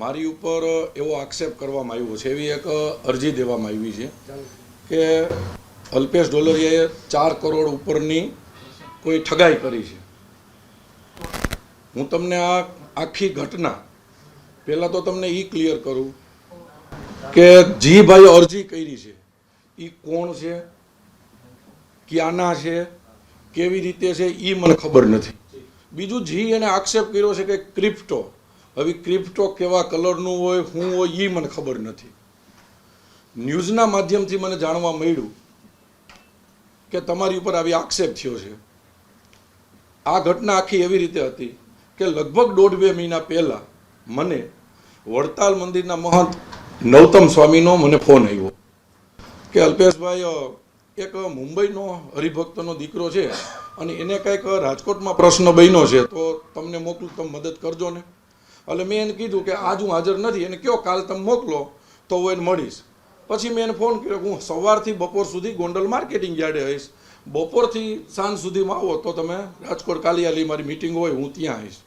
મારી ઉપર એવો આક્ષેપ કરવામાં આવ્યો છે, એવી એક અરજી દેવામાં આવી છે કે અલ્પેશ ડોલરિયાએ ચાર કરોડ ઉપરની કોઈ ઠગાઈ કરી છે. હું તમને આ આખી ઘટના પહેલાં તો તમને એ ક્લિયર કરું કે જી ભાઈ અરજી કરી છે. એ કોણ છે? ક્યાંના છે? કેવી રીતે છે? એ મને ખબર નથી. બીજું જી એને આક્ષેપ કર્યો છે કે ક્રિપ્ટો. હવે ક્રિપ્ટો કેવા કલરનું હોય, શું હોય એ મને ખબર નથી. ન્યૂઝના માધ્યમથી મને જાણવા મળ્યું કે તમારી ઉપર આવી આક્ષેપ થયો છે. આ ઘટના આખી એવી રીતે હતી કે લગભગ દોઢ બે મહિના પહેલાં મને વડતાલ મંદિરના મહંત નવતમ સ્વામીનો મને ફોન આવ્યો કે અલ્પેશભાઈ એક મુંબઈનો હરિભક્તનો દીકરો છે અને એને કંઈક રાજકોટમાં પ્રશ્ન બન્યો છે, તો તમને મોકલું, તમે મદદ કરજો ને. એટલે મેં એને કીધું કે આજ હું હાજર નથી, એને કયો કાલ તમે મોકલો તો હું એને મળીશ. પછી મેં એને ફોન કર્યો હું સવારથી બપોર સુધી ગોંડલ માર્કેટિંગ યાર્ડે આવીશ. બપોરથી સાંજ સુધીમાં આવો તો તમે રાજકોટ કાલિયાલી મારી મિટિંગ હોય, હું ત્યાં આવીશ.